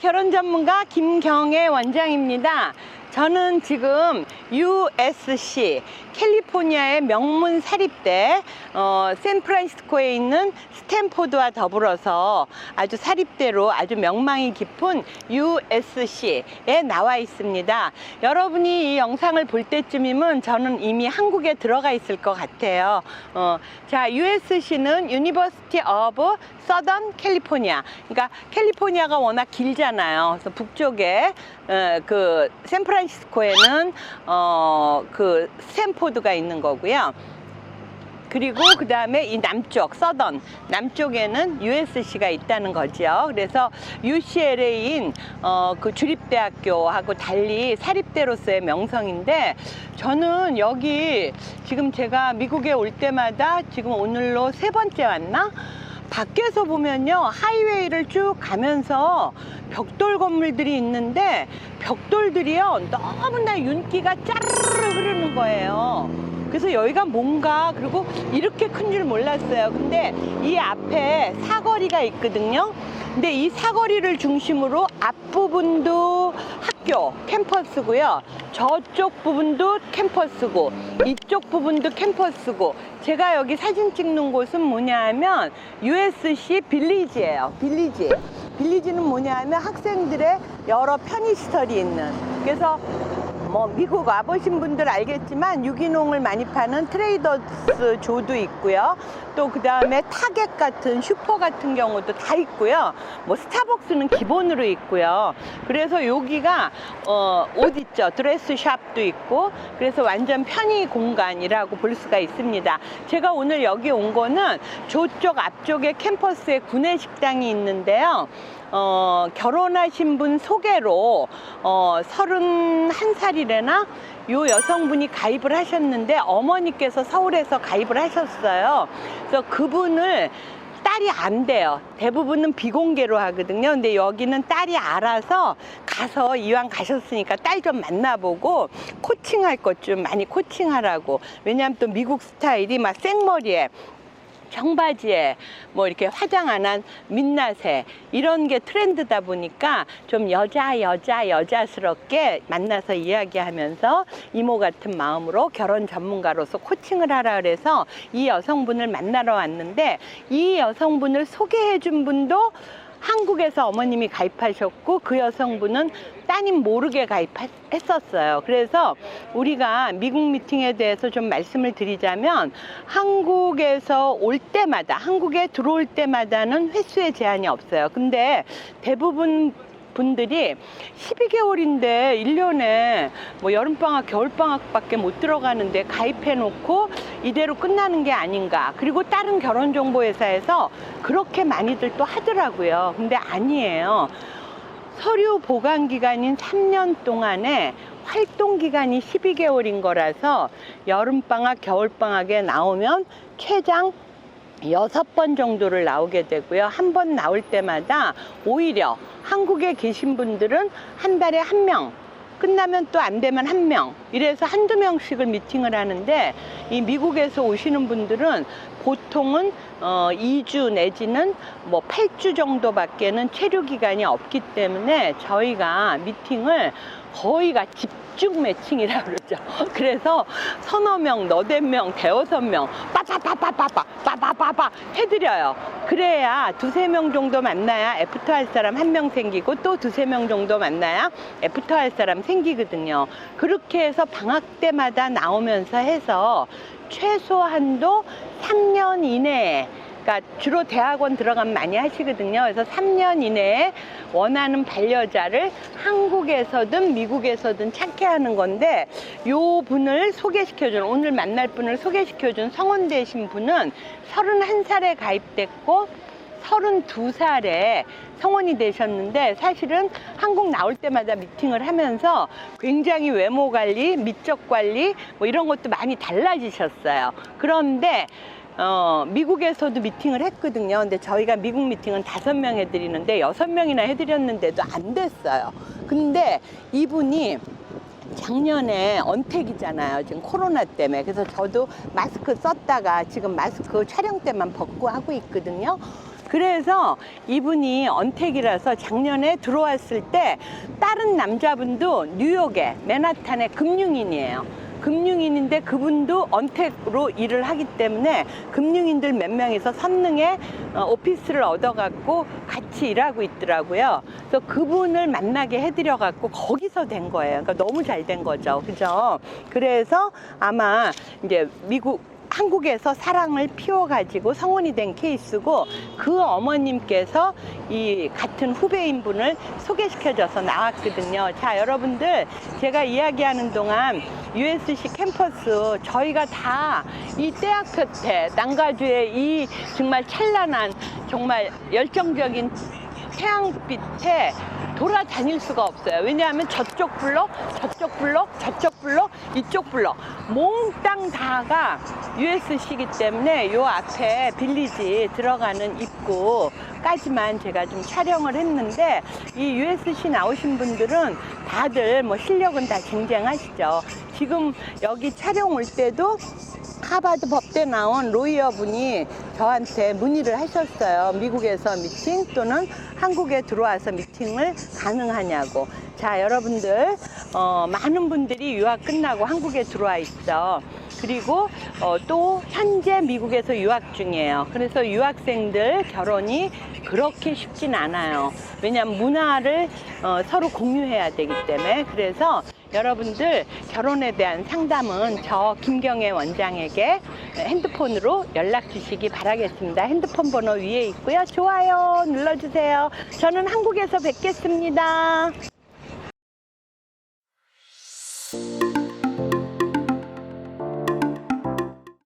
결혼 전문가 김경애 원장입니다. 저는 지금 USC 캘리포니아의 명문 사립대 어, 샌프란시스코에 있는 스탠포드와 더불어서 아주 사립대로 아주 명망이 깊은 USC에 나와 있습니다. 여러분이 이 영상을 볼 때쯤이면 저는 이미 한국에 들어가 있을 것 같아요. 어, 자, USC는 University of Southern California. 그러니까 캘리포니아가 워낙 길잖아요. 그래서 북쪽에 어, 그 샌프란시스코에는 어, 그 스탠포드가 있는 거고요. 그리고 그 다음에 이 남쪽, 서던, 남쪽에는 USC가 있다는 거죠. 그래서 UCLA인 어, 그 주립대학교하고 달리 사립대로서의 명성인데 저는 여기 지금 제가 미국에 올 때마다 지금 오늘로 세 번째 왔나? 밖에서 보면요 하이웨이를 쭉 가면서 벽돌 건물들이 있는데 벽돌들이요 너무나 윤기가 짜르르 흐르는 거예요 그래서 여기가 뭔가 그리고 이렇게 큰 줄 몰랐어요. 근데 이 앞에 사거리가 있거든요. 근데 이 사거리를 중심으로 앞부분도 학교 캠퍼스고요. 저쪽 부분도 캠퍼스고 이쪽 부분도 캠퍼스고. 제가 여기 사진 찍는 곳은 뭐냐 하면 USC 빌리지예요. 빌리지. 빌리지는 뭐냐 하면 학생들의 여러 편의시설이 있는. 그래서 뭐 미국 와보신 분들 알겠지만 유기농을 많이 파는 트레이더스 조도 있고요. 또 그 다음에 타겟 같은 슈퍼 같은 경우도 다 있고요. 뭐 스타벅스는 기본으로 있고요. 그래서 여기가 어, 옷 있죠. 드레스 샵도 있고 그래서 완전 편의 공간이라고 볼 수가 있습니다. 제가 오늘 여기 온 거는 저쪽 앞쪽에 캠퍼스에 구내 식당이 있는데요. 어, 결혼하신 분 소개로 어, 31살이래나 요 여성분이 가입을 하셨는데 어머니께서 서울에서 가입을 하셨어요. 그래서 그분을 딸이 안 돼요. 대부분은 비공개로 하거든요. 근데 여기는 딸이 알아서 가서 이왕 가셨으니까 딸 좀 만나보고 코칭할 것 좀 많이 코칭하라고. 왜냐하면 또 미국 스타일이 막 생머리에 청바지에 뭐 이렇게 화장 안 한 민낯에 이런 게 트렌드다 보니까 좀 여자 여자 여자스럽게 만나서 이야기하면서 이모 같은 마음으로 결혼 전문가로서 코칭을 하라 그래서 이 여성분을 만나러 왔는데 이 여성분을 소개해 준 분도 한국에서 어머님이 가입하셨고 그 여성분은 따님 모르게 가입했었어요. 그래서 우리가 미국 미팅에 대해서 좀 말씀을 드리자면 한국에서 올 때마다 한국에 들어올 때마다는 횟수의 제한이 없어요. 근데 대부분 분들이 12개월인데 1년에 뭐 여름방학, 겨울방학밖에 못 들어가는데 가입해놓고 이대로 끝나는 게 아닌가. 그리고 다른 결혼정보회사에서 그렇게 많이들 또 하더라고요. 근데 아니에요. 서류 보관 기간인 3년 동안에 활동 기간이 12개월인 거라서 여름방학, 겨울방학에 나오면 최장 여섯 번 정도를 나오게 되고요. 한 번 나올 때마다 오히려 한국에 계신 분들은 한 달에 한 명, 끝나면 또 안 되면 한 명, 이래서 한두 명씩을 미팅을 하는데 이 미국에서 오시는 분들은 보통은 어, 2주 내지는 뭐 8주 정도밖에는 체류 기간이 없기 때문에 저희가 미팅을 거의가 집중 매칭이라고 그러죠. 그래서 서너 명, 너댓 명, 대여섯 명, 빠빠빠빠빠빠, 빠빠빠빠 해드려요. 그래야 두세 명 정도 만나야 애프터 할 사람 한 명 생기고 또 두세 명 정도 만나야 애프터 할 사람 생기거든요. 그렇게 해서 방학 때마다 나오면서 해서 최소한도 3년 이내에 그러니까 주로 대학원 들어가면 많이 하시거든요. 그래서 3년 이내에 원하는 반려자를 한국에서든 미국에서든 찾게 하는 건데 요 분을 소개시켜준 오늘 만날 분을 소개시켜준 성원 되신 분은 31살에 가입됐고 32살에 성원이 되셨는데 사실은 한국 나올 때마다 미팅을 하면서 굉장히 외모 관리, 미적 관리 뭐 이런 것도 많이 달라지셨어요. 그런데 어, 미국에서도 미팅을 했거든요. 근데 저희가 미국 미팅은 다섯 명 해드리는데 여섯 명이나 해드렸는데도 안 됐어요. 근데 이분이 작년에 언택이잖아요. 지금 코로나 때문에. 그래서 저도 마스크 썼다가 지금 마스크 촬영 때만 벗고 하고 있거든요. 그래서 이분이 언택이라서 작년에 들어왔을 때 다른 남자분도 뉴욕에 맨하탄의 금융인이에요. 금융인인데 그분도 언택으로 일을 하기 때문에 금융인들 몇 명이서 선릉에 어, 오피스를 얻어갖고 같이 일하고 있더라고요. 그래서 그분을 만나게 해드려갖고 거기서 된 거예요. 그러니까 너무 잘 된 거죠. 그죠? 그래서 아마 이제 미국 한국에서 사랑을 피워가지고 성원이 된 케이스고 그 어머님께서 이 같은 후배인 분을 소개시켜줘서 나왔거든요. 자, 여러분들 제가 이야기하는 동안 USC 캠퍼스 저희가 다이 대학 끝에 난가주의 이 정말 찬란한 정말 열정적인 태양빛에 돌아다닐 수가 없어요. 왜냐하면 저쪽 블록, 저쪽 블록, 저쪽 블록, 이쪽 블록 몽땅 다가 USC이기 때문에 요 앞에 빌리지 들어가는 입구까지만 제가 좀 촬영을 했는데 이 USC 나오신 분들은 다들 뭐 실력은 다 쟁쟁하시죠. 지금 여기 촬영 올 때도 하버드 법대 나온 로이어 분이 저한테 문의를 하셨어요. 미국에서 미팅 또는 한국에 들어와서 미팅을 가능하냐고. 자, 여러분들, 어, 많은 분들이 유학 끝나고 한국에 들어와 있죠. 그리고 어, 또 현재 미국에서 유학 중이에요. 그래서 유학생들 결혼이 그렇게 쉽진 않아요. 왜냐하면 문화를 어, 서로 공유해야 되기 때문에. 그래서 여러분들 결혼에 대한 상담은 저 김경애 원장에게 핸드폰으로 연락 주시기 바라겠습니다. 핸드폰 번호 위에 있고요. 좋아요 눌러주세요. 저는 한국에서 뵙겠습니다.